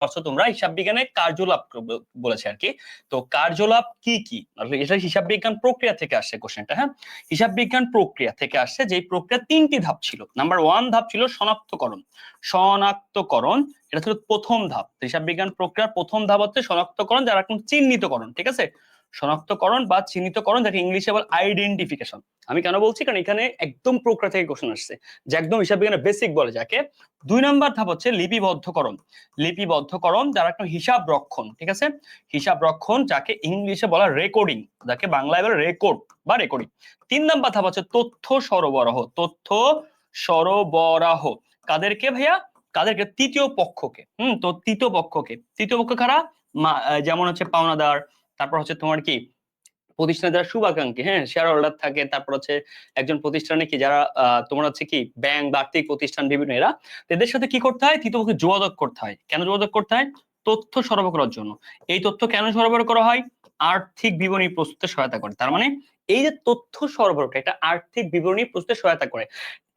পারছ তোমরা হিসাব বিজ্ঞানে কার্যলাভ বলেছে আর কি। তো কার্যলাভ কি কি? এটা হিসাব বিজ্ঞান প্রক্রিয়া থেকে আসছে কোশ্চেনটা হ্যাঁ? হিসাব বিজ্ঞান প্রক্রিয়া থেকে আসছে যে প্রক্রিয়া তিনটি ধাপ ছিল। নাম্বার ওয়ান ধাপ ছিল শনাক্তকরণ। শনাক্তকরণ, এটা ছিল প্রথম ধাপ। হিসাব বিজ্ঞান প্রক্রিয়ার প্রথম ধাপ হচ্ছে শনাক্তকরণ, যারা এখন চিহ্নিতকরণ, ঠিক আছে? শনাক্তকরণ বা চিহ্নিতকরণ, যাকে ইংলিশে বলে আইডেন্টিফিকেশন আমি কেন বলছি? কারণ এখানে একদম প্রক্রিয়া থেকে কোশ্চেন আসছে, যে একদম হিসাব বিজ্ঞানের বেসিক বলে, যাকে দুই নাম্বার ধাপ হচ্ছে লিপিবদ্ধকরণ। লিপিবদ্ধকরণ যারা একটা হিসাব রক্ষণ, ঠিক আছে? হিসাব রক্ষণ যাকে ইংলিশে বলা রেকর্ডিং যাকে বাংলায় বলে রেকর্ড বা রেকর্ডিং তিন নাম্বার ধাপ হচ্ছে তথ্য সরবরাহ তথ্য সরবরাহ। কাদেরকে ভাইয়া? কাদেরকে? তৃতীয় পক্ষকে। হুম, তো তৃতীয় পক্ষকে। তৃতীয় পক্ষ কারা? যেমন হচ্ছে পাওনাদার তারপর হচ্ছে তোমার কি প্রতিষ্ঠানে যারা শুভাকাঙ্ক্ষী হ্যাঁ শেয়ার হোল্ডার থাকে, তারপর হচ্ছে একজন প্রতিষ্ঠানে কি যারা তোমার হচ্ছে কি ব্যাংক বা আর্থিক প্রতিষ্ঠান বিভিন্ন এরা এদের সাথে কি করতে হয়? তৃতীয় পক্ষে যোগাযোগ করতে হয়। কেন যোগাযোগ করতে হয়? তথ্য সরবরাহ করার জন্য। এই তথ্য কেন সরবরাহ করা হয়? আর্থিক বিবরণী প্রস্তুতে সহায়তা করে। তার মানে এই যে তথ্য সরবরাহটা, এটা আর্থিক বিবরণী প্রস্তুতে সহায়তা করে।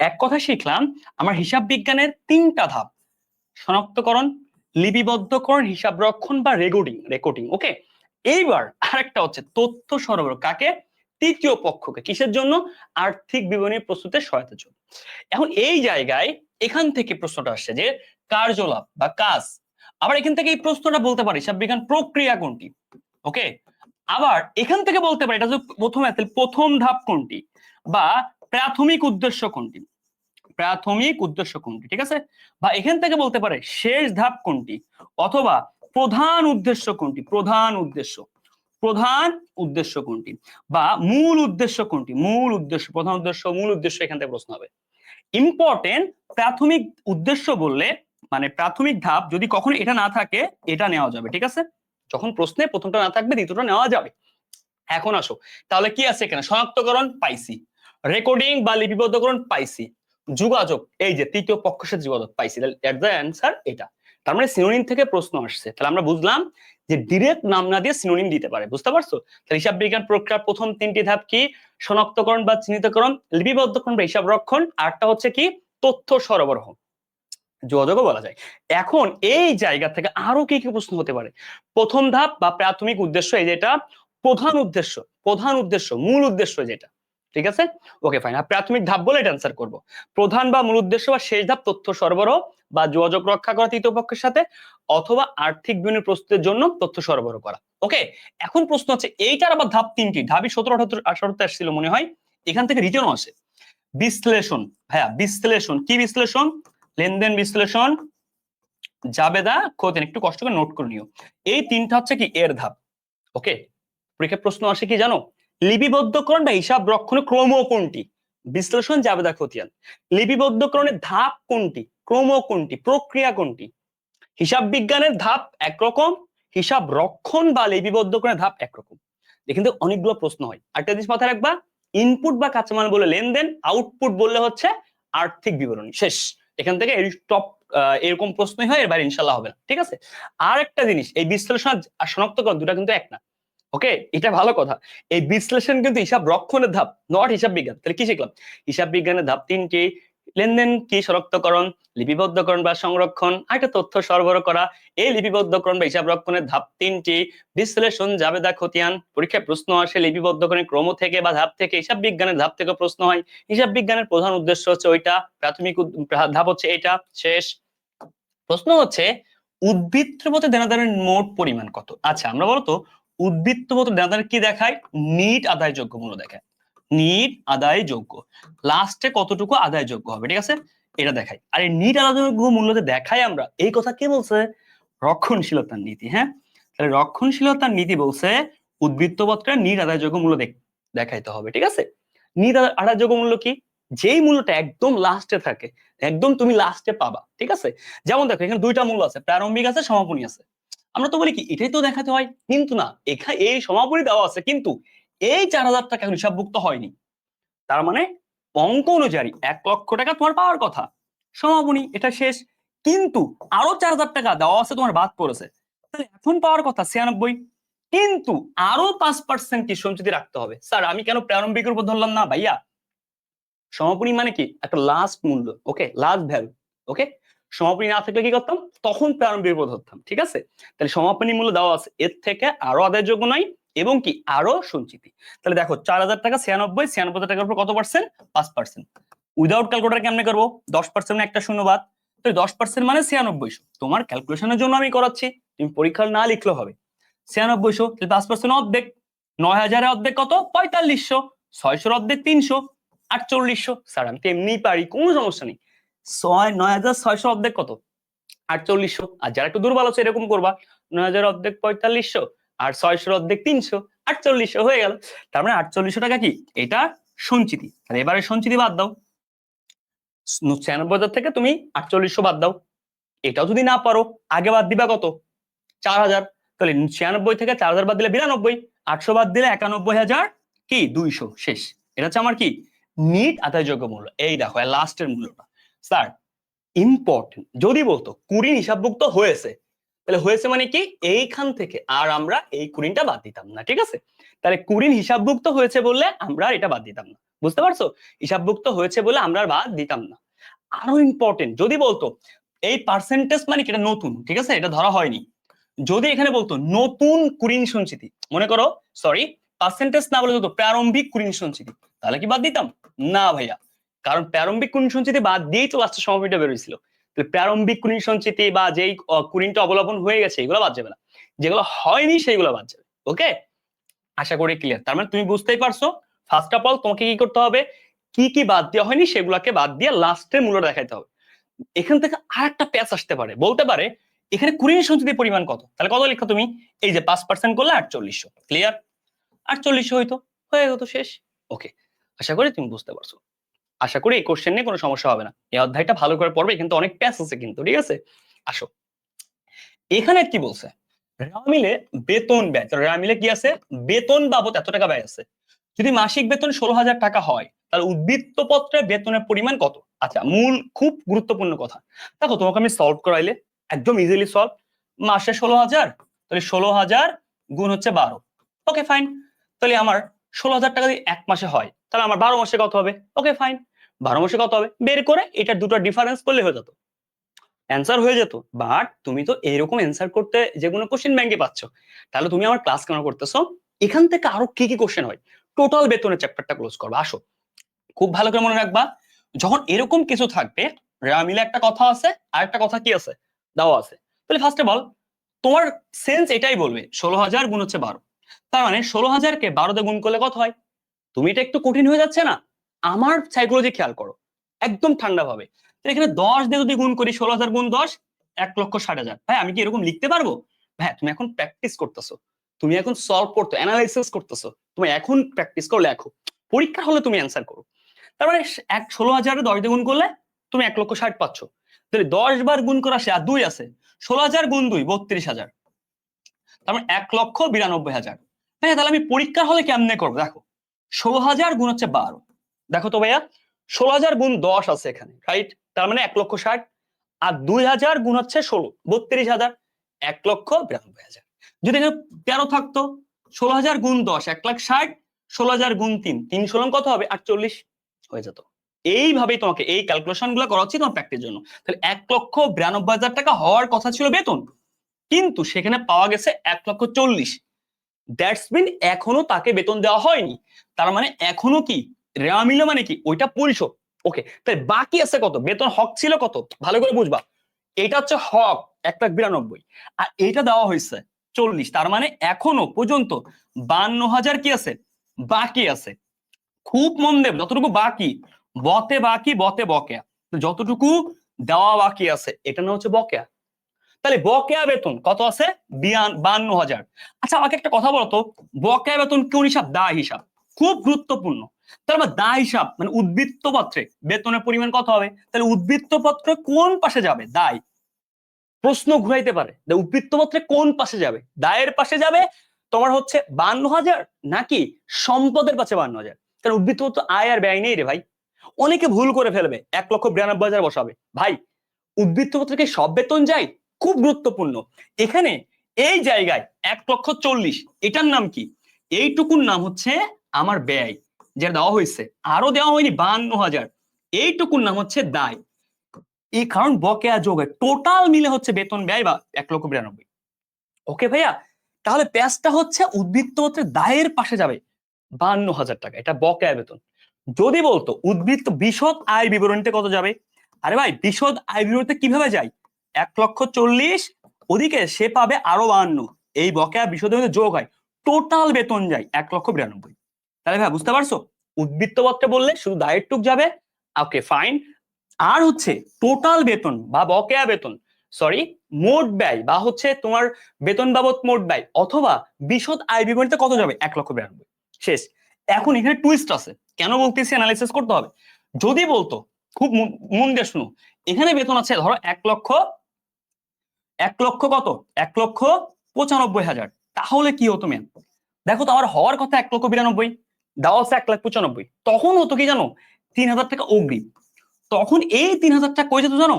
এক কথা শিখলাম, আমার হিসাব বিজ্ঞানের তিনটা ধাপ। শনাক্তকরণ, লিপিবদ্ধকরণ, হিসাব রক্ষণ বা রেকর্ডিং রেকর্ডিং ওকে এইবার আরেকটা হচ্ছে তথ্য সরবরাহ, কাকে? তৃতীয় পক্ষকে, কিসের জন্য? আর্থিক বিবরণী প্রস্তুতের সহায়তার জন্য। এখন এই জায়গায় এখান থেকে প্রশ্নটা আসছে যে কার্যলাভ বা কাজ, আবার এখান থেকে এই প্রশ্নটা বলতে পারি হিসাব বিজ্ঞান প্রক্রিয়া কোনটি? ওকে আবার এখান থেকে বলতে পারি, এটা প্রথম প্রথম ধাপ কোনটি? বা প্রাথমিক উদ্দেশ্য কোনটি? প্রাথমিক উদ্দেশ্য কোনটি, ঠিক আছে? বা এখান থেকে বলতে পারে শেষ ধাপ কোনটি? অথবা প্রধান উদ্দেশ্য কোনটি? প্রধান উদ্দেশ্য। প্রধান উদ্দেশ্য কোনটি? বা মূল উদ্দেশ্য কোনটি? মূল উদ্দেশ্য, প্রধান উদ্দেশ্য, মূল উদ্দেশ্য এখান থেকে প্রশ্ন হবে। ইম্পর্টেন্ট প্রাথমিক উদ্দেশ্য বললে মানে প্রাথমিক ধাপ যদি কখনো এটা না থাকে, এটা নেওয়া যাবে, ঠিক আছে? যখন প্রশ্নে প্রথমটা না থাকবে, দ্বিতীয়টা নেওয়া যাবে। এখন আসো, তাহলে কি আছে এখানে? শনাক্তকরণ পাইছি। রেকর্ডিং বা লিপিবদ্ধকরণ পাইছি। যোগাযোগ, এই যে তৃতীয় পক্ষের সাথে যোগাযোগ পাইছি। এট দ্য অ্যান্সার এটা। তার মানে সিনোনিম থেকে প্রশ্ন আসছে। তাহলে আমরা বুঝলাম যে ডিরেক্ট নাম না দিয়ে সিনোনিম দিতে পারে, বুঝতে পারছ? তাহলে হিসাব বিজ্ঞান প্রক্রিয়ার প্রথম তিনটি ধাপ কি? শনাক্তকরণ বা চিহ্নিতকরণ, লিপিবদ্ধকরণ বা হিসাব রক্ষণ আরটা হচ্ছে কি? তথ্য সরবরাহ। যোগাযোগও বলা যায়। এখন এই জায়গা থেকে আরও কি কি প্রশ্ন হতে পারে? প্রথম ধাপ বা প্রাথমিক উদ্দেশ্য এই যেটা প্রধান উদ্দেশ্য প্রধান উদ্দেশ্য, মূল উদ্দেশ্য যেটা। ঠিক আছে? ওকে ফাইন আর প্রাথমিক ধাপ বলে এটা অ্যান্সার করব। প্রধান বা মূল উদ্দেশ্য বা শেষ ধাপ তথ্য সরবরাহ বা যোগাযোগ রক্ষা করা তৃতীয় পক্ষের সাথে অথবা আর্থিক বিনিয়োগ প্রস্তুতের জন্য তথ্য সরবরাহ করা। ওকে এখন প্রশ্ন হচ্ছে, এইটার আবার ধাপ তিনটি। ধাপই সতেরো আঠাত্তর আঠারোতে আসছিল মনে হয়। এখান থেকে রিটার্ন আসে। বিশ্লেষণ। হ্যাঁ বিশ্লেষণ। কি বিশ্লেষণ? লেনদেন বিশ্লেষণ। জাবেদা খোঁজেন একটু কষ্ট করে নোট করে নিও। এই তিনটা হচ্ছে কি, এর ধাপ। ওকে পরীক্ষায় প্রশ্ন আসে কি জানো? লিপিবদ্ধকরণ বা হিসাব রক্ষণের ক্রম কোনটি বিশ্লেষণ জাবেদা খতিয়ান লিপিবদ্ধকরণের ধাপ কোনটি? ক্রম কোনটি প্রক্রিয়া কোনটি? হিসাব বিজ্ঞানের ধাপ একরকম, হিসাব রক্ষণ বা লিপিবদ্ধকরণের ধাপ একরকম। এখান থেকে অনেকগুলো প্রশ্ন হয়। আরেকটা জিনিস মাথায় রাখবা ইনপুট বা কাঁচামাল বলে লেনদেন আউটপুট বললে হচ্ছে আর্থিক বিবরণী। শেষ। এখান থেকে এই টপ এরকম প্রশ্নই হয় এর বাইরে ইনশাল্লাহ হবে না। ঠিক আছে? আর একটা জিনিস, এই বিশ্লেষণ আর শনাক্তকরণ দুটা কিন্তু এক না। ওকে এটা ভালো কথা। এই বিশ্লেষণ কিন্তু হিসাব রক্ষণের ধাপ নট হিসাব বিজ্ঞান। তাহলে কি শিখলাম? হিসাব বিজ্ঞানের ধাপ তিনটি। লেনদেন, কি শনাক্তকরণ লিপিবদ্ধকরণ বা সংরক্ষণ একটা তথ্য সরবরাহ করা। এই লিপিবদ্ধকরণ বা হিসাব রক্ষণের ধাপ তিনটি। বিশ্লেষণ, জাবেদা, খতিয়ান, পরীক্ষায় প্রশ্ন আসে, লিপিবদ্ধকরণের ক্রম থেকে বা ধাপ থেকে, হিসাব বিজ্ঞানের ধাপ থেকে প্রশ্ন হয়। হিসাব বিজ্ঞানের প্রধান উদ্দেশ্য হচ্ছে ওইটা, প্রাথমিক ধাপ হচ্ছে এটা, শেষ। প্রশ্ন হচ্ছে উদ্বৃত্ত মতো দেনাদারের মোট পরিমাণ কত? আচ্ছা আমরা বলতো উদ্বৃত্ত মতো দেনাদারের কি দেখায়? নিট আদায়যোগ্য মূল্য দেখায় নিট আদায়যোগ্য। লাস্টে কতটুকু আদায়যোগ্য হবে, ঠিক আছে? এটা দেখাই। আর এই নিট আদায়যোগ্য মূল্যতে দেখাই আমরা, এই কথা কে বলছে? রক্ষণশীলতার নীতি হ্যাঁ? তাহলে রক্ষণশীলতার নীতি বলছে, উদ্বৃত্ত পত্রের নিট আদায়যোগ্য মূল্য দেখ- দেখাইতে হবে, ঠিক আছে? নিট আদায়- আদায়যোগ্য মূল্য কি? যেই মূল্যটা একদম লাস্টে থাকে, একদম তুমি লাস্টে পাবা, ঠিক আছে? যেমন দেখো, এখানে দুইটা মূল্য আছে, প্রারম্ভিক আছে, সমাপনী আছে। আমরা তো বলি কি, এটাই তো দেখাতে হয়। কিন্তু না, এখানে এই সমাপনী দেওয়া আছে, কিন্তু এই চার হাজার টাকা এখন হিসাবভুক্ত হয়নি। তার মানে অঙ্ক অনুযায়ী এক লক্ষ টাকা তোমার পাওয়ার কথা। সমাপনী, এটা শেষ। কিন্তু আরও চার হাজার টাকা দেওয়া আছে, তোমার বাদ পড়েছে। এখন পাওয়ার কথা, ছিয়ানব্বই। কিন্তু আরও পাঁচ পার্সেন্ট কি সঞ্চিতি রাখতে হবে? স্যার, আমি কেন প্রারম্ভিকের উপর ধরলাম না, ভাইয়া? সমাপনী মানে কি? একটা লাস্ট মূল্য ওকে লাস্ট ভ্যালু ওকে সমাপনী না থাকলে কি করতাম? তখন প্রারম্ভিক মূল্য ধরতাম ঠিক আছে? তাহলে সমাপনী মূল্য দেওয়া আছে। এর থেকে আরও আদায়ের যোগ্য নয় এবং কি আরও সঞ্চিতি। তাহলে দেখো, চার হাজার টাকা ছিয়ানব্বই ছিয়ানব্বই টাকার উপর কত পার্সেন্ট পাঁচ পার্সেন্ট উইদাউট ক্যালকুলেটার কেমনে করব? দশ পার্সেন্ট একটা শূন্য বাদ দশ পার্সেন্ট মানে ছিয়ানব্বইশো। তোমার ক্যালকুলেশনের জন্য আমি করাচ্ছি, তুমি পরীক্ষা না লিখলেও হবে। ছিয়ানব্বইশো, তাহলে পাঁচ পার্সেন্ট অর্ধেক। নয় হাজারের অর্ধেক কত? পঁয়তাল্লিশশো। ছয়শোর অর্ধেক তিনশো। আটচল্লিশশো। স্যার, আমি তো এমনিই পারি, কোনো সমস্যা নেই। ছয়, নয় হাজার ছয়শো অর্ধেক কত? আটচল্লিশশো। আর যারা একটু দুর্বল আছে, এরকম করবা। নয় হাজার অর্ধেক পঁয়তাল্লিশশো, আর ছয়শোর অর্ধেক তিনশো, আটচল্লিশশো হয়ে গেল। তার মানে আটচল্লিশশো টাকা কি? এটা সঞ্চিতি। তাহলে এবারে সঞ্চিতি বাদ দাও। ছিয়ানব্বই হাজার থেকে তুমি আটচল্লিশশো বাদ দাও। এটাও যদি না পারো, আগে বাদ দিবা কত? চার হাজার। তাহলে ছিয়ানব্বই থেকে চার হাজার বাদ দিলে বিরানব্বই। আটশো বাদ দিলে একানব্বই হাজার কি? দুইশো। শেষ। এটা হচ্ছে আমার কি? নিট আদায়যোগ্য মূল্য। এই দেখো লাস্টের মূল্যটা। স্যার ইম্পর্টেন্ট যদি বলতো কুড়িন হিসাবভুক্ত হয়েছে। তাহলে হয়েছে মানে কি? এইখান থেকে আর আমরা এই কুড়িনটা বাদ দিতাম না, ঠিক আছে? তাহলে কুড়িন হিসাবভুক্ত হয়েছে বললে আমরা এটা বাদ দিতাম না। বুঝতে পারছ? হিসাবভুক্ত হয়েছে বলে আমরা বাদ দিতাম না। আরও ইম্পর্টেন্ট যদি বলতো, এই পার্সেন্টেজ মানে কি? এটা নতুন, ঠিক আছে? এটা ধরা হয়নি। যদি এখানে বলতো, নতুন কুড়িন সঞ্চিতি মনে করো সরি পার্সেন্টেজ না বলে হতো প্রারম্ভিক কুড়িন সঞ্চিতি তাহলে কি বাদ দিতাম? না ভাইয়া। কারণ প্রারম্ভিক কুড়িন সঞ্চিতি বাদ দিয়েই তো লাস্টের সমাপিটা বেরোইছিল তাহলে প্রারম্ভিক কুড়িন সঞ্চিতি বা যেই আহ, কুড়িনটা অবলম্বন হয়ে গেছে এগুলো বাদ যাবে না। যেগুলো হয়নি সেগুলো বাদ যাবে ওকে আশা করি ক্লিয়ার তার মানে তুমি বুঝতেই পারছ ফার্স্ট অফ অল তোমাকে কি করতে হবে? কি কি বাদ দেওয়া হয়নি সেগুলোকে বাদ দিয়ে লাস্টের মূল্য দেখাইতে হবে। এখান থেকে আর একটা প্যাচ আসতে পারে বলতে পারে এখানে কুড়ি সঞ্চিতির পরিমাণ কত? তাহলে কত লিখো তুমি? এই যে পাঁচ পার্সেন্ট করলে আটচল্লিশশো ক্লিয়ার আটচল্লিশশো হইতো হয়ে গেল শেষ ওকে আশা করি তুমি বুঝতে পারছ। আশা করি এই কোশ্চেন নিয়ে কোনো সমস্যা হবে না। এই অধ্যায়টা ভালো করে পড়বে কিন্তু অনেক প্যাচ আছে কিন্তু, ঠিক আছে? আসো। এখানে কি বলছে? রামিলে বেতন ব্যয়, তো রামিলে কি আছে? বেতন বাবদ এত টাকা ব্যয় আছে। যদি মাসিক বেতন ষোলো হাজার টাকা হয়, তাহলে উদ্বৃত্ত পত্রে বেতনের পরিমাণ কত? আচ্ছা মূল খুব গুরুত্বপূর্ণ কথা। দেখো, তোমাকে আমি সলভ করাইলে একদম ইজিলি সলভ মাসে ষোলো হাজার, তাহলে ষোলো হাজার গুণ হচ্ছে বারো। ওকে ফাইন তাহলে আমার ষোলো হাজার টাকা যদি এক মাসে হয়, তাহলে আমার বারো মাসে কত হবে? ওকে ফাইন বারো মাসে কত হবে? বের করে এটা দুটো ডিফারেন্স করলে হয়ে যেত। অ্যান্সার হয়ে যেত। বাট তুমি তো এরকম অ্যান্সার করতে যে কোনো কোশ্চেন ব্যাংকে পাচ্ছ। তাহলে তুমি আমার ক্লাস কেন করতেছো? এখান থেকে আরও কি কি কোশ্চেন হয়? টোটাল বেতনের চ্যাপ্টারটা ক্লোজ করবা। আসো। খুব ভালো করে মনে রাখবা। যখন এরকম কিছু থাকবে রামিলে একটা কথা আছে আর একটা কথা কি আছে? দেওয়া আছে। তাহলে ফার্স্ট অফ অল তোমার সেন্স এটাই বলবে, ষোলো হাজার গুণ হচ্ছে বারো। তার মানে ষোলো হাজারকে বারোতে গুণ করলে কত হয়? তুমি এটা একটু কঠিন হয়ে যাচ্ছে না? আমার সাইকোলজি খেয়াল করো, একদম ঠান্ডা ভাবে। এখানে দশ দিয়ে যদি গুণ করি, ষোলো হাজার গুণ দশ, এক লক্ষ ষাট হাজার। ভাই, আমি কি এরকম লিখতে পারব? হ্যাঁ তুমি এখন প্র্যাকটিস করতেছো। তুমি এখন সলভ করতো অ্যানালাইসিস করতেছো। তুমি এখন প্র্যাকটিস করো, লেখো। পরীক্ষা হলে তুমি অ্যান্সার করো। তার মানে এক ষোলো হাজারে দশ দিয়ে গুণ করলে তুমি এক লক্ষ ষাট পাচ্ছ। তাহলে দশ বার গুণ করা সে আর দুই আছে। ষোলো হাজার গুণ দুই, বত্রিশ হাজার। তার মানে এক লক্ষ বিরানব্বই হাজার। হ্যাঁ তাহলে আমি পরীক্ষা হলে কেমনে করব? দেখো, ষোলো হাজার গুণ হচ্ছে বারো। দেখো তো ভাইয়া ষোলো হাজার গুণ দশ আছে এখানে রাইট তার মানে এক লক্ষ ষাট, আর দুই হাজার গুণ হচ্ছে ষোলো বত্রিশ হাজার এক লক্ষ বিরানব্বই হাজার। যদি এখানে তেরো থাকতো ষোলো হাজার গুণ দশ, এক লাখ ষাট ষোলো হাজার গুণ তিন তিন ষোলো কত হবে? আটচল্লিশ হয়ে যেত। এইভাবেই তোমাকে এই ক্যালকুলেশনগুলো করা উচিত তোমার প্র্যাকটিস জন্য। তাহলে এক লক্ষ বিরানব্বই হাজার টাকা হওয়ার কথা ছিল বেতন, কিন্তু সেখানে পাওয়া গেছে এক লক্ষ চল্লিশ। দ্যাটস মিন এখনও তাকে বেতন দেওয়া হয়নি। তার মানে এখনও কি? রেওয়া মানে কি? ওইটা পরিশোধ। ওকে তাই বাকি আছে কত? বেতন হক ছিল কত? ভালো করে বুঝবা। এটা হচ্ছে হক, এক লাখ বিরানব্বই। আর এটা দেওয়া হয়েছে চল্লিশ, তার মানে এখনও পর্যন্ত বান্ন হাজার কি আছে? বাকি আছে। খুব মন দেব, যতটুকু বাকি, বতে বাকি, বতে বকেয়া। যতটুকু দেওয়া বাকি আছে, এটা না হচ্ছে বকেয়া। তাহলে বকেয়া বেতন কত আছে? বান্ন হাজার। আচ্ছা আমাকে একটা কথা বলতো, বকেয়া বেতন কোন হিসাব? দা হিসাব। খুব গুরুত্বপূর্ণ। তাহলে আমার দায় হিসাব মানে উদ্বৃত্ত পত্রে, বেতনের পরিমাণ কত হবে? তাহলে উদ্বৃত্ত পত্রে কোন পাশে যাবে? দায়। প্রশ্ন ঘুরাইতে পারে উদ্বৃত্ত পত্রে কোন পাশে যাবে? দায়ের পাশে যাবে তোমার হচ্ছে বান্ন হাজার নাকি সম্পদের পাশে বান্ন হাজার? কারণ উদ্বৃত্ত পত্র আয় আর ব্যয় নেই রে ভাই। অনেকে ভুল করে ফেলবে, এক লক্ষ বিরানব্বই হাজার বসাবে। ভাই, উদ্বৃত্ত পত্রে সব বেতন যায়? খুব গুরুত্বপূর্ণ। এখানে এই জায়গায় এক লক্ষ চল্লিশ, এটার নাম কি? এইটুকুর নাম হচ্ছে আমার ব্যয়। যেটা দেওয়া হয়েছে আরও দেওয়া হয়নি বান্ন হাজার এইটুকুর নাম হচ্ছে দায়। এই কারণ বকেয়া যোগ টোটাল মিলে হচ্ছে বেতন ব্যয় বা এক লক্ষ বিরানব্বই। ওকে ভাইয়া? তাহলে প্যাচটা হচ্ছে উদ্বৃত্ত হচ্ছে দায়ের পাশে যাবে বান্ন হাজার টাকা। এটা বকেয়া বেতন। যদি বলতো, উদ্বৃত্ত বিশদ আয় বিবরণীতে কত যাবে? আরে ভাই, বিশদ আয় বিবরণীতে কীভাবে যায়? এক লক্ষ চল্লিশ, ওদিকে সে পাবে আরও বাহান্ন। এই বকেয়া বিশদের মধ্যে যোগ হয়। টোটাল বেতন যায় এক লক্ষ বিরানব্বই। তাহলে ভাই, বুঝতে পারছ? উদ্বৃত্ত পত্রে বললে শুধু দায়ের টুক যাবে। ওকে ফাইন আর হচ্ছে টোটাল বেতন বা বকেয়া বেতন সরি মোট ব্যয় বা হচ্ছে তোমার বেতন বাবদ মোট ব্যয় অথবা বিশদ আয় বিবরণীতে কত যাবে? এক লক্ষ বিরানব্বই। শেষ। এখন এখানে টুইস্ট আছে। কেন বলতেছি অ্যানালাইসিস করতে হবে? যদি বলতো, খুব মন- মন দিয়ে শুনো। এখানে বেতন আছে, ধরো এক লক্ষ এক লক্ষ কত? এক লক্ষ পঁচানব্বই হাজার। তাহলে কি হতো ম্যাম দেখো তো, আমার হওয়ার কথা এক লক্ষ বিরানব্বই। দেওয়া আছে এক লাখ পঁচানব্বই। তখন হতো কি জানো, তিন হাজার টাকা অগ্রিম। তখন এই তিন হাজার টাকা কই যেত জানো?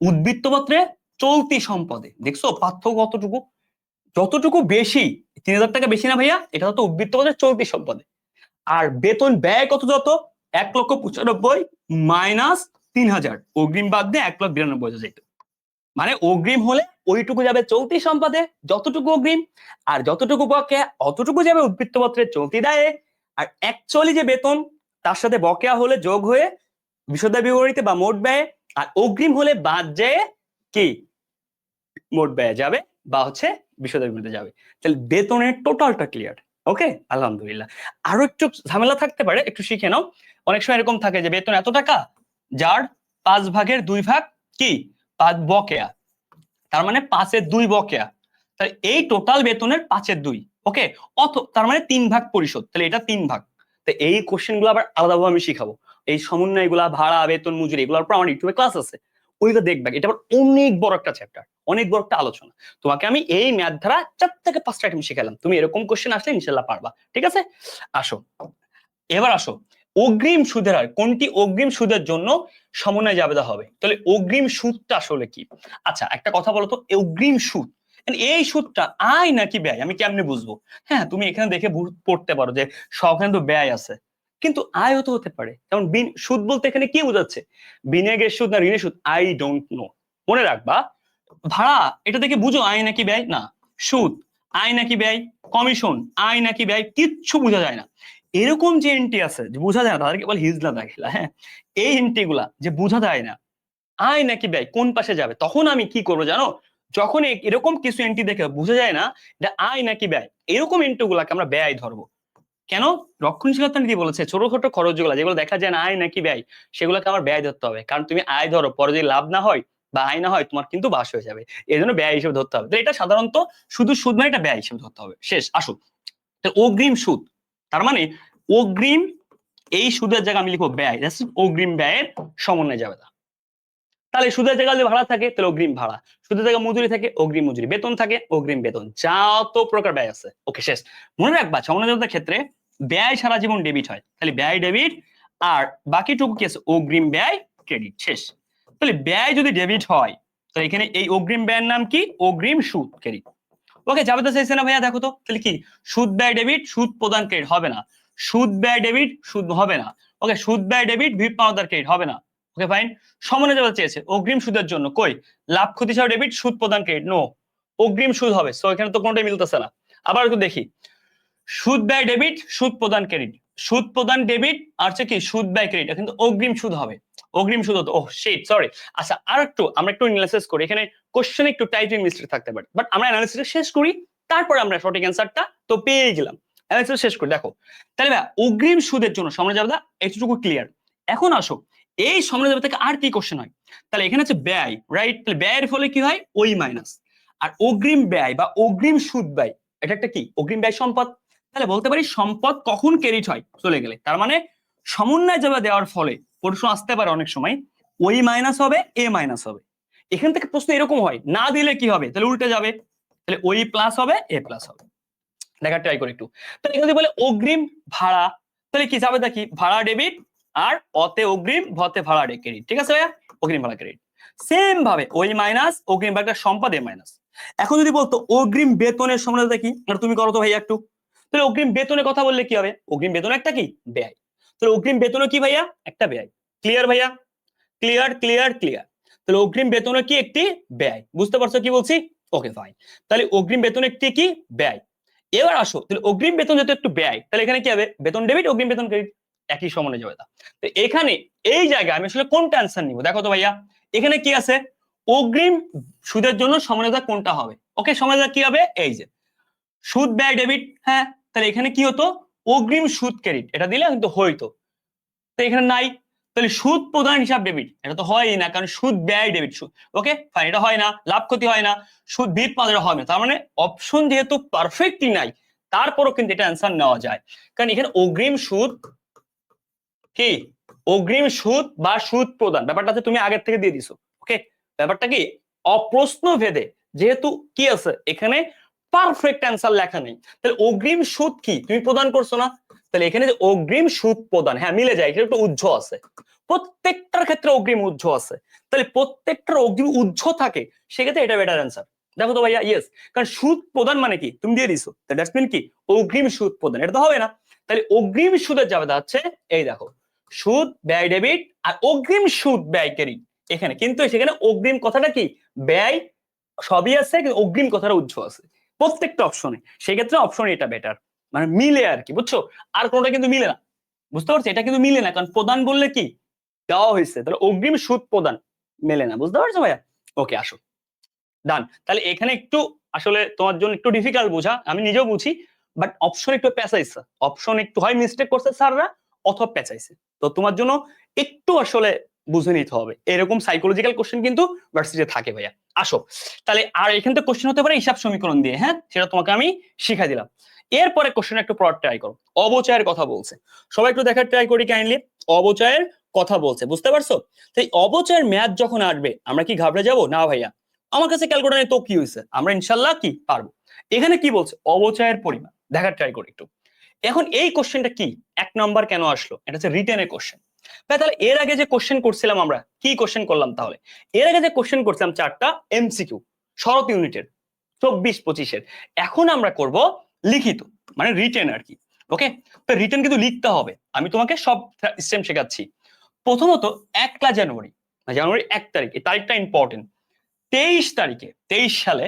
উদ্বৃত্তপত্রে চলতি সম্পদে। দেখছ? পার্থক্য কতটুকু? যতটুকু বেশি, তিন হাজার টাকা বেশি না ভাইয়া, এটা হতো উদ্বৃত্তপত্রে চলতি সম্পদে। আর বেতন ব্যয় কত যত? এক লক্ষ পঁচানব্বই মাইনাস তিন হাজার। অগ্রিম বাদ দিয়ে এক লক্ষ বিরানব্বই হাজার যেত। মানে অগ্রিম হলে ওইটুকু যাবে চলতি সম্পদে, যতটুকু অগ্রিম, আর যতটুকু পক্ষে অতটুকু যাবে উদ্বৃত্ত উদ্বৃত্তপত্রের চলতি দায়ে আর অ্যাকচুয়ালি যে বেতন, তার সাথে বকেয়া হলে যোগ হয়ে বিশদ বিবরণীতে বা মোট ব্যয়ে, আর অগ্রিম হলে বাদ যায় কি? মোট ব্যয়ে যাবে বা হচ্ছে বিশদ বিবরণীতে যাবে। তাহলে বেতনের টোটালটা ক্লিয়ার ওকে আলহামদুলিল্লাহ। আরও একটু ঝামেলা থাকতে পারে, একটু শিখে নাও। অনেক সময় এরকম থাকে যে বেতন এত টাকা, যার পাঁচ ভাগের দুই ভাগ কি? পাঁচ বকেয়া। তার মানে পাঁচের দুই বকেয়া। তাহলে এই টোটাল বেতনের পাঁচের দুই। ওকে অত, তার মানে তিন ভাগ পরিশোধ। তাহলে এটা তিন ভাগ। তো এই কোশ্চেনগুলো আবার আলাদাভাবে আমি শিখাবো। এই সমন্বয়গুলা ভাড়া, বেতন, মজুরি, এগুলোর উপর আমার ইউটিউবে ক্লাস আছে। ওইগুলো দেখবে। এটা আবার অনেক বড় একটা চ্যাপ্টার অনেক বড় একটা আলোচনা। তোমাকে আমি এই ম্যাথ ধারা চার থেকে পাঁচটা আইটেম শিখালাম। তুমি এরকম কোশ্চেন আসলে ইনশাল্লাহ পারবা। ঠিক আছে? আসো। এবার আসো। অগ্রিম সুদের হার, কোনটি অগ্রিম সুদের জন্য সমন্বয় জাবেদা হবে? তাহলে অগ্রিম সুদটা আসলে কি? আচ্ছা একটা কথা বলতো, অগ্রিম সুদ। এই সুদটা আয় নাকি ব্যয়? আমি কেমনে বুঝব? হ্যাঁ তুমি এখানে দেখে পড়তে পারো যে সবখানে তো ব্যয় আছে। কিন্তু আয়ও তো হতে পারে। যেমন বিন সুদ বলতে এখানে কি বোঝাচ্ছে? বিনিয়োগের সুদ না ঋণের সুদ? আই ডোন্ট নো মনে রাখবা, ভাড়া, এটা দেখে বুঝো আয় নাকি ব্যয়? না। সুদ, আয় নাকি ব্যয়? কমিশন, আয় নাকি ব্যয়? কিচ্ছু বোঝা যায় না। এরকম যে এন্ট্রি আছে, যে বোঝা যায় না, তাদেরকে বলে হিজলা দাখিলা হ্যাঁ? এই এন্ট্রি গুলা যে বোঝা যায় না, আয় নাকি ব্যয়? কোন পাশে যাবে? তখন আমি কি করব জানো? যখন এরকম কিছু এন্ট্রি দেখে বোঝা যায় না এটা আয় নাকি ব্যয়, এরকম এন্ট্রি গুলাকে আমরা ব্যয় ধরবো। কেন? রক্ষণশীলতা নীতি বলেছে, ছোটখাটো খরচ যেগুলো যেগুলো দেখা যায় না আয় নাকি ব্যয়, সেগুলোকে আমার ব্যয় ধরতে হবে। কারণ তুমি আয় ধরো, পরে যদি লাভ না হয় বা আয় না হয়, তোমার কিন্তু বাস হয়ে যাবে। এই জন্য ব্যয় হিসেবে ধরতে হবে। এটা সাধারণত শুধু সুদ মানে এটা ব্যয় হিসেবে ধরতে হবে। শেষ আসুক অগ্রিম সুদ, তার মানে অগ্রিম এই সুদের জায়গায় আমি লিখব ব্যয়। অগ্রিম ব্যয়ের সমন্বয় যাবে না। তাহলে সুদের জায়গা যদি ভাড়া থাকে, তাহলে অগ্রিম ভাড়া। সুদের জায়গা মজুরি থাকে, অগ্রিম মজুরি। বেতন থাকে, অগ্রিম বেতন। যত প্রকার ব্যয় আছে। ওকে শেষ। মনে রাখবা সমন্বয় ক্ষেত্রে ব্যয় সারা জীবন ডেবিট হয়। তাহলে ব্যয় ডেবিট আর বাকিটুকু কি আছে? অগ্রিম ব্যয় ক্রেডিট শেষ। তাহলে ব্যয় যদি ডেবিট হয় তো এখানে এই অগ্রিম ব্যয়ের নাম কি? অগ্রিম সুদ ক্রেডিট ওকে যাবে তো চাইছে না ভাইয়া, দেখো তো। তাহলে কি? সুদ ব্যয় ডেবিট সুদ প্রদান ক্রেডিট হবে না। সুদ ব্যয় ডেবিট সুদ হবে না। ওকে সুদ ব্যয় ডেবিট ভিপ পাওয়ার ক্রেডিট হবে না। ওকে ফাইন সমানে যাবে চেয়েছে। অগ্রিম সুদের জন্য। কই? লাভ, ক্ষতি ছাড়া ডেবিট সুদ প্রদান ক্রেডিট নো অগ্রিম সুদ হবে। সো এখানে তো কোনোটাই মিলতেছে না। আবার একটু দেখি। সুদ ব্যয় ডেবিট সুদ প্রদান ক্রেডিট সুদ প্রদান ডেবিট আর হচ্ছে কি, সুদ ব্যয় ক্রেডিট কিন্তু অগ্রিম সুদ হবে। অগ্রিম সুদ হতো ও শিট সরি আচ্ছা আর একটু, আমরা একটু অ্যানালাইসিস করি। এখানে কোশ্চেনে একটু টাইপিং মিস্টেক থাকতে পারে। বাট আমরা অ্যানালাইসিস শেষ করি। তারপরে আমরা সঠিক অ্যান্সারটা তো পেয়ে গেলাম। অ্যানালাইসিস শেষ করি। দেখো। তাহলে ভাই অগ্রিম সুদের জন্য সামনে যাবে এতটুকু ক্লিয়ার এখন আসো। এই যাবে থেকে আর কি কোশ্চেন হয়? তাহলে এখানে হচ্ছে ব্যয় রাইট তাহলে ব্যয়ের ফলে কি হয়? ওই মাইনাস আর অগ্রিম ব্যয় বা অগ্রিম সুদ ব্যয়, এটা একটা কি? অগ্রিম ব্যয় সম্পদ। তাহলে বলতে পারি সম্পদ কখন ক্রেডিট হয়? চলে গেলে। তার মানে সমন্বয় যাবে দেওয়ার ফলে, প্রশ্ন আসতে পারে অনেক সময়, ওই মাইনাস হবে, এ মাইনাস হবে। এখান থেকে প্রশ্ন এরকম হয়, না দিলে কি হবে? তাহলে উল্টে যাবে। তাহলে ওই প্লাস হবে, এ প্লাস হবে। দেখা ট্রাই করে একটু। তাহলে এখানে বলে অগ্রিম ভাড়া, তাহলে কি যাবে দেখি? ভাড়া ডেবিট আর অতে অগ্রিম ভতে ভাড়া ক্রেডিট ঠিক আছে ভাইয়া? অগ্রিম ভাড়া ক্রেডিট সেম ভাবে ওই মাইনাস অগ্রিম ভাড়া সম্পদ মাইনাস এখন যদি বলতো অগ্রিম বেতনের সময় দেখি আর তুমি করো তো ভাইয়া একটু। তাহলে অগ্রিম বেতনের কথা বললে কি হবে? অগ্রিম বেতন একটা কি? ব্যয়। তাহলে অগ্রিম বেতনও কি ভাইয়া? একটা ব্যয়। ক্লিয়ার ভাইয়া? ক্লিয়ার ক্লিয়ার ক্লিয়ার তাহলে অগ্রিম বেতন কি একটি? ব্যয়। বুঝতে পারছ কি বলছি? ওকে ফাইন তাহলে অগ্রিম বেতন একটি কি? ব্যয়। এবার আসো, তাহলে অগ্রিম বেতন যেহেতু একটু ব্যয়, তাহলে এখানে কি হবে? বেতন ডেবিট অগ্রিম বেতন ক্রেডিট একই সমানে যাবে তা তো এখানে এই জায়গায় আমি আসলে কোনটা অ্যান্সার নিব? দেখো তো ভাইয়া, এখানে কি আছে? অগ্রিম সুদের জন্য সমানতা কোনটা হবে? ওকে সমানতা কি হবে? এই যে, সুদ, ব্যয় ডেবিট হ্যাঁ তাহলে এখানে কি হতো? অগ্রিম সুদ ক্রেডিট এটা দিলে কিন্তু হইতো। তো এখানে নাই, তাহলে সুদ প্রদান হিসাব ডেবিট এটা তো হয়ই না, কারণ সুদ, ব্যয় ডেবিট সুদ ওকে ফাইন এটা হয় না, লাভ, ক্ষতি হয় না, সুদ ভিত মাঝে হয় না, তার মানে অপশন যেহেতু পারফেক্টই নাই, তারপরও কিন্তু এটা অ্যান্সার নেওয়া যায়। কারণ এখানে অগ্রিম সুদ কি? অগ্রিম সুদ বা সুদ প্রদান। ব্যাপারটা তুমি আগের থেকে দিয়ে দিছো, ওকে? ব্যাপারটা কি? অপ্রশ্ন ভেদে যেহেতু কি আছে? এখানে পারফেক্ট অ্যান্সার লেখা নেই। তাহলে অগ্রিম সুদ কি? তুমি প্রদান করছ না? তাহলে এখানে যে অগ্রিম সুদ প্রদান হ্যাঁ মিলে যায় এটা একটু উজ্জ্ব আছে। প্রত্যেকটার ক্ষেত্রে অগ্রিম উজ্জ্ব আছে। তাহলে প্রত্যেকটার অগ্রিম উজ্জ্ব থাকে, সেক্ষেত্রে এটা বেটার অ্যান্সার দেখো তো ভাইয়া ইয়েস কারণ সুদ প্রদান মানে কি? তুমি দিয়ে দিছো। দ্যাটস মিন কি? অগ্রিম সুদ প্রদান, এটা তো হবে না। তাহলে অগ্রিম সুদের যাবে হচ্ছে, এই দেখো সুদ, ব্যয় ডেবিট আর অগ্রিম সুদ ব্যয় ক্রেডিট। এখানে। কিন্তু সেখানে অগ্রিম কথাটা কি? ব্যয় সবই আছে, কিন্তু অগ্রিম কথাটা উজ্জ্ব আছে। প্রত্যেকটা অপশনে সেক্ষেত্রে অপশন এটা বেটার মানে মিলে আর কি, বুঝছ? আর কোনোটা কিন্তু মিলে না। বুঝতে পারছ? এটা কিন্তু মিলে না, কারণ প্রদান বললে কি? দেওয়া হয়েছে। তাহলে অগ্রিম সুদ প্রদান মেলে না। বুঝতে পারছ ভাইয়া? ওকে, আসো। ডান তাহলে এখানে একটু, আসলে তোমার জন্য একটু ডিফিকাল্ট বোঝা। আমি নিজেও বুঝি বাট অপশন একটু পেঁচাইছে অপশন একটু হয় মিস্টেক করছে স্যাররা অথবা পেঁচাইছে। তো তোমার জন্য একটু আসলে বুঝে নিতে হবে। এরকম সাইকোলজিক্যাল কোশ্চেন কিন্তু ভার্সিটিতে থাকে ভাইয়া। আসো, তাহলে আর এখান থেকে কোশ্চেন হতে পারে হিসাব সমীকরণ দিয়ে হ্যাঁ? সেটা তোমাকে আমি শিখাই দিলাম। এরপরে কোশ্চেন একটু পড়ার ট্রাই করো। অবচয়ের কথা বলছে। সবাই একটু দেখার ট্রাই করি কাইন্ডলি অবচয়ের কথা বলছে, বুঝতে পারছ? তো অবচয়ের ম্যাথ যখন আসবে, আমরা কি ঘাবড়ে যাব? না ভাইয়া। আমার কাছে ক্যালকুলেটারে তো কি হয়েছে? আমরা ইনশাল্লাহ কি পারব? এখানে কি বলছে? অবচয়ের পরিমাণ। দেখার ট্রাই করি একটু। এখন এই কোশ্চেনটা কি? এক নাম্বার কেন আসলো? এটা হচ্ছে রিটেনের কোশ্চেন তাহলে এর আগে যে কোশ্চেন করছিলাম আমরা, কি কোশ্চেন করলাম তাহলে? এর আগে যে কোশ্চেন করছিলাম চারটা এমসিকিউ শরৎ ইউনিটের, চব্বিশ পঁচিশের। এখন আমরা করব লিখিত মানে রিটেন আর কি ওকে তো রিটেন কিন্তু লিখতে হবে। আমি তোমাকে সব সিস্টেম শেখাচ্ছি। প্রথমত একলা জানুয়ারি জানুয়ারি এক তারিখ তারিখটা ইম্পর্টেন্ট তেইশ তারিখে, তেইশ সালে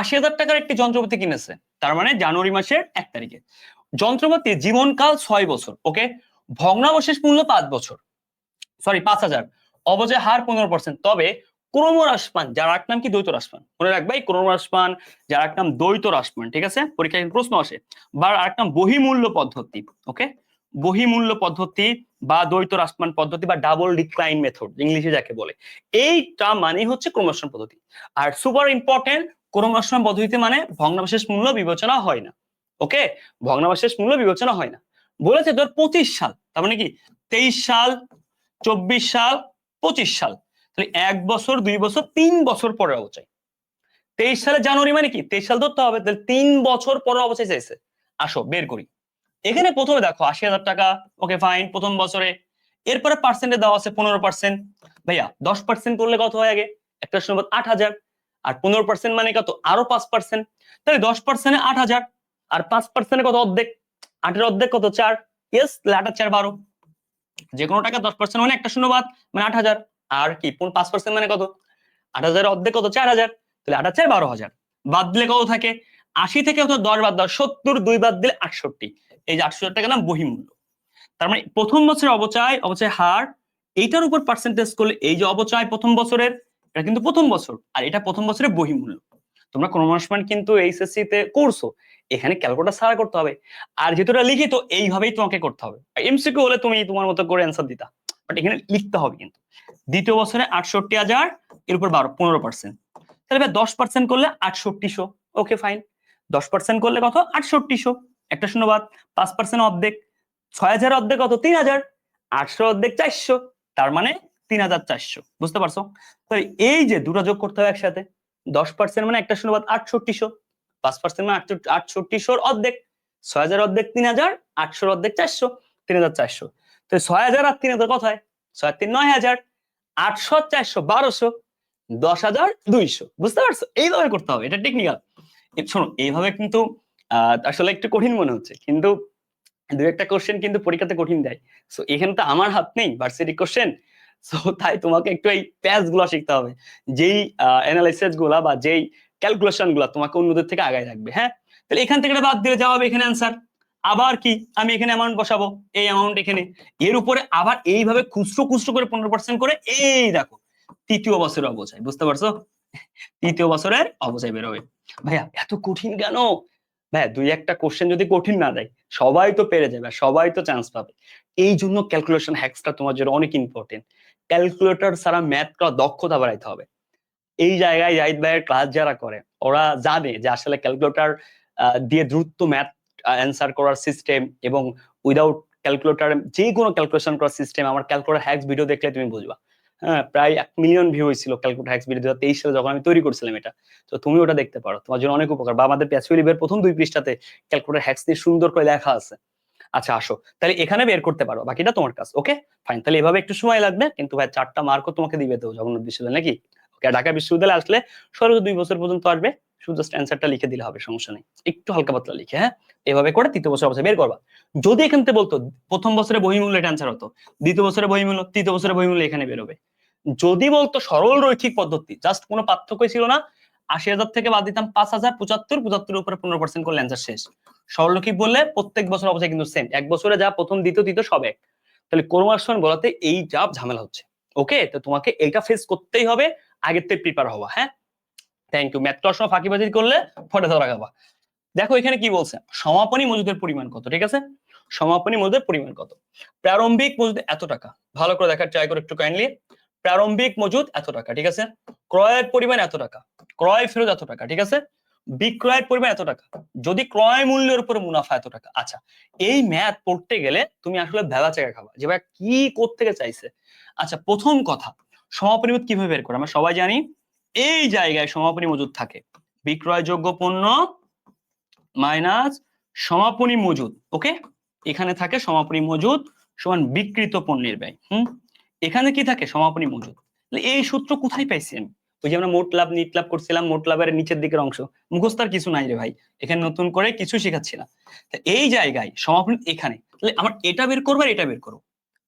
আশি হাজার টাকার একটি যন্ত্রপাতি কিনেছে, তার মানে জানুয়ারি মাসের এক তারিখে। যন্ত্রপাতি জীবনকাল ছয় বছর ওকে ভগ্নাবশেষ মূল্য পাঁচ বছর। সরি পাঁচ হাজার। অবজয় হার পনেরো পার্সেন্ট তবে ক্রমহ্রাসমান, যার এক নাম কি? দ্বৈত হ্রাসমান মনে রাখবে, এই ক্রমহ্রাসমান, যার এক নাম দ্বৈত হ্রাসমান ঠিক আছে? পরীক্ষায় প্রশ্ন আসে। বা আরেক নাম বহিমূল্য পদ্ধতি ওকে বহিমূল্য পদ্ধতি বা দ্বৈত হ্রাসমান পদ্ধতি বা ডাবল ডিক্লাইন মেথড ইংলিশে যাকে বলে। এইটা মানে হচ্ছে ক্রমহ্রাসমান পদ্ধতি। আর সুপার ইম্পর্টেন্ট ক্রমহ্রাসমান পদ্ধতিতে মানে ভগ্নাবশেষ মূল্য বিবেচনা হয় না। ওকে? ভগ্নাবশেষ মূল্য বিবেচনা হয় না। বলেছে ধর পঁচিশ সাল, তার মানে কি? তেইশ সাল, চব্বিশ সাল, পঁচিশ সাল। তাহলে এক বছর, দুই বছর, তিন বছর পরে অবচয়। তেইশ সালে জানুয়ারি মানে কি? তেইশ সাল ধরতে হবে, তাহলে তিন বছর পরে অবচয় চাইছে। আসো, বের করি। এখানে প্রথমে দেখো, আশি হাজার টাকা, ওকে ফাইন প্রথম বছরে। এরপরে পার্সেন্টে দেওয়া আছে পনেরো পার্সেন্ট ভাইয়া, দশ পার্সেন্ট করলে কত হয় আগে? একটা সময় আট হাজার। আর পনেরো পার্সেন্ট মানে কত? আরও পাঁচ পার্সেন্ট তাহলে দশ পার্সেন্টে আট হাজার। আর পাঁচ পার্সেন্টে কত অর্ধেক? আটের অর্ধেক কত? চার? ইয়েস তাহলে আট চার বারো। যে কোনো টাকা দশ পার্সেন্ট মানে একটা শূন্য মানে আট হাজার। আর কি? পাঁচ পার্সেন্ট মানে কত? আট হাজার অর্ধেক কত? চার হাজার। তাহলে আট চার, বারো হাজার। বাদ দিলে কত থাকে? আশি থেকে কত দশ বাদ দাও। সত্তর, দুই বাদ দিলে আটষট্টি। এই যে আটষট্টি টাকা নাম বহিমূল্য। তার মানে প্রথম বছরের অবচয় অবচয় হার, এইটার উপর পার্সেন্টেজ করলে এই যে অবচয় প্রথম বছরের, এটা কিন্তু প্রথম বছর। আর এটা প্রথম বছরের বহিমূল্য। তোমরা ক্রমহ্রাসমান কিন্তু এইচএসসি তে করছ। এখানে ক্যালকুলেটার ছাড়া করতে হবে। আর যেহেতু এটা লিখিত, এইভাবেই তোমাকে করতে হবে। এমসিকিউ হলে তুমি তোমার মতো করে অ্যান্সার দিতা। বাট এখানে লিখতে হবে কিন্তু। দ্বিতীয় বছরে আটষট্টি হাজার, এর উপর বারো, পনেরো পার্সেন্ট তাহলে এবার দশ পার্সেন্ট করলে আটষট্টিশো ওকে ফাইন দশ পার্সেন্ট করলে কত? আটষট্টিশো একটা শূন্যবাদ। পাঁচ পার্সেন্ট অর্ধেক। ছয় হাজার অর্ধেক কত? তিন হাজার। আটশো অর্ধেক চারশো। তার মানে তিন হাজার চারশো। বুঝতে পারছ? তাহলে এই যে দুটো যোগ করতে হবে একসাথে, দশ পার্সেন্ট মানে একটা শূন্যবাদ আটষট্টিশো পাঁচ পার্সেন্ট মানে আটষট্টিশোর অর্ধেক। ছয় হাজার অর্ধেক তিন হাজার, আটশোর অর্ধেক চারশো, তিন হাজার চারশো। তো ছয় হাজার আর তিন হাজার কথায়? ছয় তিন নয় হাজার, আটশো, চারশো, বারোশো, দশ হাজার, দুইশো। বুঝতে পারছ? এইভাবে করতে হবে, এটা টেকনিক্যাল শোনো, এইভাবে কিন্তু আসলে একটু কঠিন মনে হচ্ছে, কিন্তু দু একটা কোশ্চেন কিন্তু পরীক্ষাতে কঠিন দেয়। সো এখানে তো আমার হাত নেই ভার্সিটি কোশ্চেন সো তাই তোমাকে একটু এই প্যাচগুলো শিখতে হবে। যেই অ্যানালাইসিসগুলা বা যেই ক্যালকুলেশনগুলা তোমাকে অন্যদের থেকে আগায় রাখবে হ্যাঁ? তাহলে এখান থেকে বাদ দিলে যাওয়া হবে এখানে অ্যান্সার আবার কি? আমি এখানে অ্যামাউন্ট বসাবো, এই অ্যামাউন্ট এখানে। এর উপরে আবার এইভাবে খুচরো খুচরো করে পনেরো পার্সেন্ট করে এই দেখো, তৃতীয় বছরের অবচয়, বুঝতে পারছ? তৃতীয় বছরের অবচয় বেরোবে ভাইয়া, এত কঠিন কেন? ভাইয়া, দুই একটা কোশ্চেন যদি কঠিন না দেয়, সবাই তো পেরে যাবে, সবাই তো চান্স পাবে। এই জন্য ক্যালকুলেশন হ্যাক্সটা তোমার জন্য অনেক ইম্পর্টেন্ট ক্যালকুলেটর ছাড়া ম্যাথ করা দক্ষতা বাড়াইতে হবে। এই জায়গায় জাহিদ ভাইয়ের ক্লাস যারা করে, ওরা জানে যে আসলে ক্যালকুলেটার দিয়ে দ্রুত ম্যাথ অ্যান্সার করার সিস্টেম এবং উইদাউট ক্যালকুলেটার যে কোনো ক্যালকুলেশন করার সিস্টেম আমার ক্যালকুলেটর হ্যাক্স ভিডিও দেখলে তুমি বুঝবা। হ্যাঁ প্রায় এক মিলিয়ন ভিউ হয়েছিল ক্যালকুলেটর হ্যাক্স ভিডিও দু তেইশ সালে যখন আমি তৈরি করছিলাম এটা। তো তুমি ওটা দেখতে পারো। তোমার জন্য অনেক উপকার। বা আমাদের প্যাসুয়ালিভের প্রথম দুই পৃষ্ঠাতে ক্যালকুলেটার হ্যাক্স নিয়ে সুন্দর করে লেখা আছে। আচ্ছা আসো। তাহলে এখানে বের করতে পারো। বাকিটা তোমার কাজ ওকে ফাইন তাহলে এভাবে একটু সময় লাগবে, কিন্তু ভাই, চারটা মার্কও তোমাকে দিবে তো জগন্নাথ বিশ্ববিদ্যালয় নাকি? ঢাকা বিশ্ববিদ্যালয়ে আসলে সর্বোচ্চ দুই বছর পর্যন্ত আসবে। শুধু জাস্ট অ্যান্সারটা লিখে দিলে হবে, সমস্যা নেই। একটু হালকা পাতলা লিখে হ্যাঁ? এভাবে করে তৃতীয় বছর বের করবা। যদি এখান থেকে বলতো, প্রথম বছরে বহিমূল্য এটা অ্যান্সার হতো, দ্বিতীয় বছরে বহিমূল্য, তৃতীয় বছরে বহিমূল্য এখানে বেরোবে। যদি বলতো সরল রৈখিক পদ্ধতি জাস্ট কোনো পার্থক্যই ছিল না, আশি হাজার থেকে বাদ দিতাম পাঁচ হাজার, পঁচাত্তর, পঁচাত্তরের উপরে পনেরো পার্সেন্ট করলে অ্যান্সার শেষ। সরলরৈখিক বললে প্রত্যেক বছর অবস্থা কিন্তু সেম এক বছরে যা প্রথম, দ্বিতীয়, তৃতীয় সব এক। তাহলে কোরমার্শন বলাতে এই যা ঝামেলা হচ্ছে। ওকে তো তোমাকে এটা ফেস করতেই হবে। আগের থেকে প্রিপার হওয়া হ্যাঁ? থ্যাংক ইউ ম্যাথ সময় ফাঁকিবাজি করলে ফটে ধরা খাবা। দেখো এখানে কি বলছে? সমাপনী মজুদের পরিমাণ কত, ঠিক আছে? সমাপনী মজুদের পরিমাণ কত? প্রারম্ভিক মজুদ এত টাকা। ভালো করে দেখার ট্রাই করে একটু কাইন্ডলি প্রারম্ভিক মজুদ এত টাকা, ঠিক আছে? ক্রয়ের পরিমাণ এত টাকা। ক্রয় ফেরত এত টাকা, ঠিক আছে? বিক্রয়ের পরিমাণ এত টাকা। যদি ক্রয় মূল্যের উপরে মুনাফা এত টাকা। আচ্ছা এই ম্যাথ পড়তে গেলে তুমি আসলে ভেলা চেকা খাবা যে ভাই কি করতে চাইছে? আচ্ছা প্রথম কথা সমাপনী কীভাবে বের করে আমরা সবাই জানি এই জায়গায় সমাপনী মজুদ থাকে। বিক্রয়যোগ্য পণ্য মাইনাস সমাপনী মজুদ, ওকে? এখানে থাকে সমাপনী মজুদ সমান বিকৃত পণ্যের ব্যয়। হুম? এখানে কি থাকে? সমাপনী মজুদ। এই সূত্র কোথায় পাইছি আমি? ওই যে আমরা মোট লাভ, নিট লাভ করছিলাম, মোট লাভের নিচের দিকের অংশ। মুখস্তার কিছু নাই রে ভাই। এখানে নতুন করে কিছু শেখাচ্ছি না। এই জায়গায় সমাপনী এখানে। তাহলে আমার এটা বের করব আর এটা বের করব।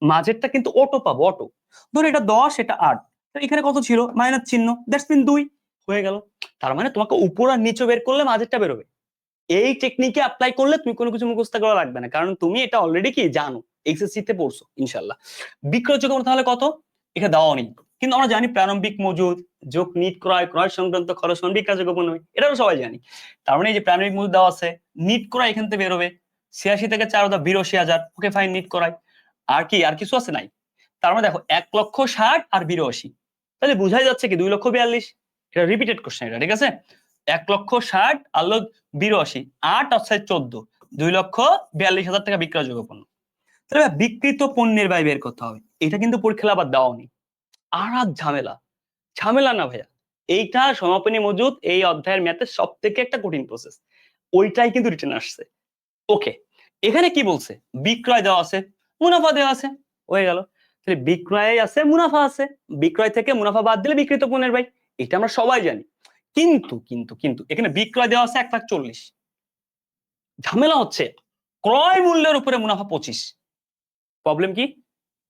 মাঝেরটা কিন্তু অটো পাবো অটো ধরো এটা দশ, এটা আট। এখানে কত ছিল? মাইনাস চিহ্ন। দ্যাটস মিন দুই। হয়ে গেল। তার মানে তোমাকে উপর আর নিচে বের করলে মাঝেরটা বেরোবে। এই টেকনিকে অ্যাপ্লাই করলে তুমি কোনো কিছু মুখস্থ করা লাগবে না। কারণ তুমি এটা অলরেডি কি? জানো। এক্সএসসি তে পড়ছো, ইনশাল্লাহ। বিক্রয়যোগ্য তাহলে কত? এখানে দেওয়া অনেক। কিন্তু আমরা জানি প্রারম্ভিক মজুদ, যোগ, নিট, ক্রয় ক্রয় সংক্রান্ত খরচ সমান বিক্রয়যোগ্য পণ্য এটাও সবাই জানি। তার মানে এই যে প্রারম্ভিক মজুদ দেওয়া আছে, নিট, ক্রয় এখান থেকে বেরোবে। ছিয়াশি থেকে চার হাজার, বিরাশি হাজার। ওকে ফাইন নিট, ক্রয়। আর কি, আর কিছু আছে নাই। তার মানে দেখো, এক লক্ষ ষাট আর বিরাশি। তাহলে বোঝাই যাচ্ছে কি, দুই লক্ষ বিয়াল্লিশ? এটা রিপিটেড কোশ্চেন এটা, ঠিক আছে? এক লক্ষ ষাট আর লোক বিরাশি, আট অর্থাৎ চোদ্দ। দুই লক্ষ বিয়াল্লিশ হাজার টাকা বিক্রয়যোগ্য পণ্য। তাহলে বিকৃত পণ্যের ব্যয় বের করতে হবে। এটা কিন্তু পরীক্ষা আবার দেওয়া নেই আর আর ঝামেলা। ঝামেলা না ভাইয়া। এইটা সমাপনী মজুদ, এই অধ্যায়ের ম্যাথে সব থেকে একটা কঠিন প্রসেস ওইটাই কিন্তু রিটার্ন আসছে। ওকে এখানে কি বলছে? বিক্রয় দেওয়া আছে। মুনাফা দেওয়া আছে, হয়ে গেল। তাহলে বিক্রয় আছে, মুনাফা আছে। বিক্রয় থেকে মুনাফা বাদ দিলে বিকৃত পণ্যের ব্যয়। এটা আমরা সবাই জানি। কিন্তু কিন্তু কিন্তু, এখানে বিক্রয় দেওয়া আছে এক লাখ চল্লিশ। ঝামেলা হচ্ছে, ক্রয় মূল্যের উপরে মুনাফা পঁচিশ। প্রবলেম কি?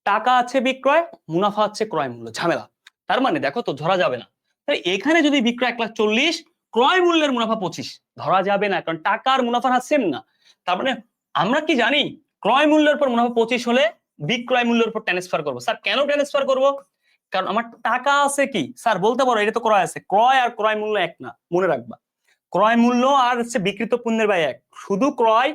টাকা আছে বিক্রয়, মুনাফা আছে ক্রয় মূল্য। ঝামেলা। তার মানে দেখো তো, ধরা যাবে না। তাই এখানে যদি বিক্রয় এক লাখ চল্লিশ, ক্রয় মূল্যের মুনাফা পঁচিশ। ধরা যাবে না, কারণ টাকার মুনাফার হার সেম না। তার মানে আমরা কি জানি? ক্রয় মূল্যের উপর মুনাফা পঁচিশ হলে বিক্রয় মূল্যের উপর ট্রান্সফার করব। স্যার, কেন ট্রান্সফার করব? কারণ আমার টাকা আছে কি? স্যার, বলতে পারো, এটা তো ক্রয় আছে। ক্রয় আর ক্রয় মূল্য এক না, মনে রাখবা। ক্রয় মূল্য আর হচ্ছে বিকৃত পণ্যের ব্যয় এক। শুধু ক্রয়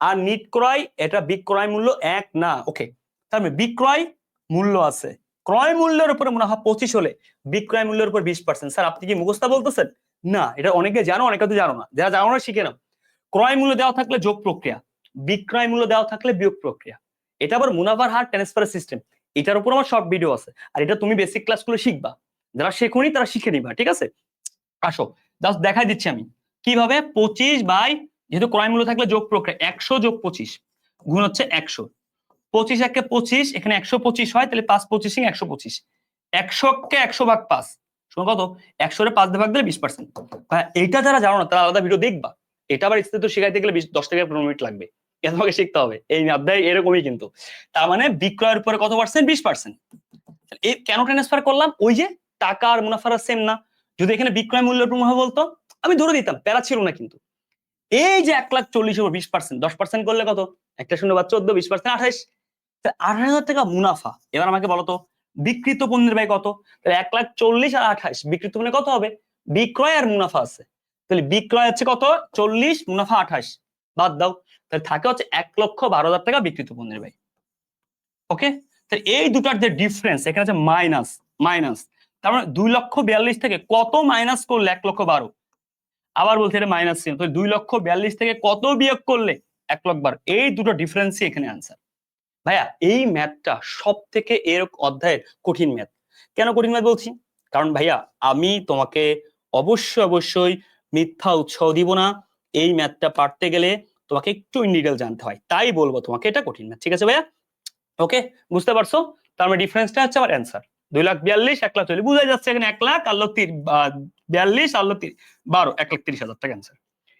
আর নিট ক্রয়, এটা বিক্রয় মূল্য এক না। ওকে তার মানে বিক্রয় মূল্য আছে। ক্রয় মূল্যের উপরে মুনাফা পঁচিশ হলে বিক্রয় মূল্যের উপর বিশ পার্সেন্ট স্যার, আপনি কি মুখস্থা বলতেছেন? না, এটা অনেকে জানো, অনেকে তো জানো না। যারা জানো না, শিখে নাও। ক্রয় মূল্য দেওয়া থাকলে যোগ প্রক্রিয়া। বিক্রয় মূল্য দেওয়া থাকলে বিয়োগ প্রক্রিয়া। এটা আবার মুনাফার হার ট্রান্সফার সিস্টেম এটার উপর আমার শর্ট ভিডিও আছে। আর এটা তুমি বেসিক ক্লাসগুলো শিখবা। যারা শেখনি, তারা শিখে নিবা, ঠিক আছে? আসো জাস্ট দেখাই দিচ্ছি আমি। কীভাবে? পঁচিশ বাই, যেহেতু ক্রয় মূল্য থাকলে যোগ প্রক্রিয়া, একশো যোগ পঁচিশ। গুণ হচ্ছে একশো। পঁচিশ একে পঁচিশ, এখানে একশো পঁচিশ হয়, তাহলে পাঁচ পঁচিশ একশো পঁচিশ। একশো কে একশো ভাগ পাঁচ। শোনো কত? একশো পাঁচ ভাগ দিলে বিশ পার্সেন্ট এইটা যারা জানো না, তারা আলাদা ভিডিও দেখবা। এটা আবার ইস্তেতো শিখাইতে গেলে বিশ, দশ থেকে পনেরো মিনিট লাগবে। তোমাকে শিখতে হবে। এই অধ্যায় এরকমই কিন্তু। তার মানে বিক্রয়ের উপরে কত পার্সেন্ট বিশ পার্সেন্ট এই কেন ট্রান্সফার করলাম? ওই যে টাকা আর মুনাফার সেম না। যদি এখানে বিক্রয় মূল্যের প্রভাব বলতো, আমি ধরে দিতাম, প্যারা ছিল না কিন্তু। এই যে এক লাখ চল্লিশ উপর বিশ পার্সেন্ট দশ পার্সেন্ট করলে কত? একটা শূন্য বা চোদ্দ, বিশ পার্সেন্ট আঠাইশ আঠাশ হাজার টাকা মুনাফা। এবার আমাকে বলো তো বিকৃত পণ্যের ব্যয় কত? তাহলে এক লাখ চল্লিশ আর আঠাশ বিকৃত পণ্যে কত হবে? বিক্রয় আর মুনাফা আছে। তাহলে বিক্রয় হচ্ছে কত? চল্লিশ, মুনাফা আঠাশ। বাদ দাও। তাহলে থাকে হচ্ছে এক লক্ষ বারো হাজার টাকা বিকৃত পণ্যের ব্যয়। ওকে তাহলে এই দুটার যে ডিফারেন্স এখানে আছে মাইনাস মাইনাস তার মানে দুই লক্ষ বিয়াল্লিশ থেকে কত মাইনাস করলে এক লক্ষ বারো? আবার বলতে এটা মাইনাস চিহ্ন। তো দুই লক্ষ বিয়াল্লিশ থেকে কত বিয়োগ করলে এক লক্ষ বারো? এই দুটো ডিফারেন্সই এখানে আনসার ভাইয়া, এই ম্যাথটা সব থেকে এর অধ্যায়ের কঠিন ম্যাথ কেন কঠিন ম্যাথ বলছি? কারণ ভাইয়া, আমি তোমাকে অবশ্যই অবশ্যই মিথ্যা উৎসাহ দিব না। এই ম্যাথটা পারতে গেলে তোমাকে একটু ইন ডিটেল জানতে হয়। তাই বলব তোমাকে এটা কঠিন না। ঠিক আছে ভাইয়া? ওকে বুঝতে পারছ? তার মানে ডিফারেন্সটা হচ্ছে আমার অ্যান্সার দুই লাখ বিয়াল্লিশ, এক লাখ চল্লিশ, বুঝাই যাচ্ছে এখানে এক লাখ, আর লাখ তির- বিয়াল্লিশ, আর লাখ তির- বারো, এক লাখ তিরিশ হাজার টাকা অ্যান্সার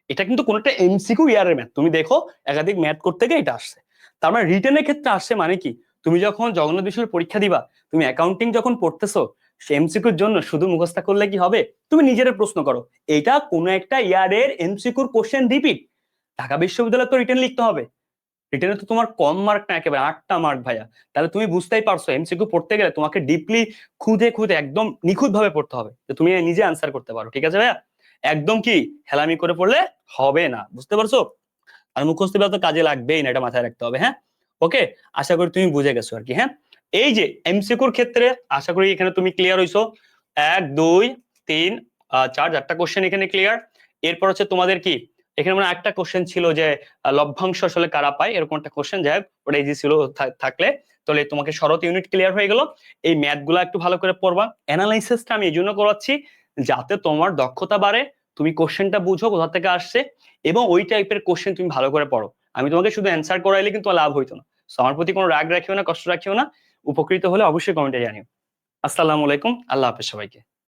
এটা কিন্তু কোন একটা এমসিকিউ ইয়ারের ম্যাথ তুমি দেখো, একাধিক ম্যাথ করতে গিয়ে এটা আসছে। তার মানে রিটেনের ক্ষেত্রে আসছে মানে কি? তুমি যখন জগন্নাথ বিশ্বর পরীক্ষা দিবা, তুমি অ্যাকাউন্টিং যখন পড়তেছো, সে এমসিকিউর জন্য শুধু মুখস্থ করলে কি হবে? তুমি নিজের প্রশ্ন করো, এটা কোনো একটা ইয়ারের এমসিকিউর কোশ্চেন রিপিট ঢাকা বিশ্ববিদ্যালয় তো রিটার্ন লিখতে হবে। রিটেনে তো তোমার কম মার্ক না একেবারে, আটটা মার্ক ভাইয়া। তাহলে তুমি বুঝতেই পারছ এমসিকিউ পড়তে গেলে তোমাকে ডিপলি খুদে খুদে একদম নিখুঁত ভাবে পড়তে হবে, যে তুমি নিজে আনসার করতে পারো, ঠিক আছে ভাইয়া? একদম কি? হেলামি করে পড়লে হবে না, বুঝতে পারছ? আর মুখস্থ তো কাজে লাগবেই না, এটা মাথায় রাখতে হবে হ্যাঁ? ওকে, আশা করি তুমি বুঝে গেছো আর কি হ্যাঁ? এই যে এমসিকিউর ক্ষেত্রে, আশা করি এখানে তুমি ক্লিয়ার হইছো। এক, দুই, তিন চার, চারটা কোশ্চেন এখানে ক্লিয়ার এরপর হচ্ছে তোমাদের কি? এখানে মানে একটা কোশ্চেন ছিল যে লভ্যাংশ আসলে কারা পায়? এরকম একটা কোশ্চেন যাই ওটা ইজি ছিল থাকলে। তাহলে তোমাকে শরৎ ইউনিট ক্লিয়ার হয়ে গেল। এই ম্যাথগুলা একটু ভালো করে পড়বা। অ্যানালাইসিসটা আমি এই জন্য করাচ্ছি যাতে তোমার দক্ষতা বাড়ে তুমি কোশ্চেনটা বুঝো কোথা থেকে আসছে এবং ওই টাইপের কোশ্চেন তুমি ভালো করে পড়ো। আমি তোমাকে শুধু অ্যান্সার করাইলে কিন্তু লাভ হইতো না। So, আমার প্রতি কোনো রাগ রাখিও না কষ্ট রাখিও না। উপকৃত হলে অবশ্যই কমেন্টে জানিও। আসসালামু আলাইকুম আল্লাহ হাফেজ সবাইকে।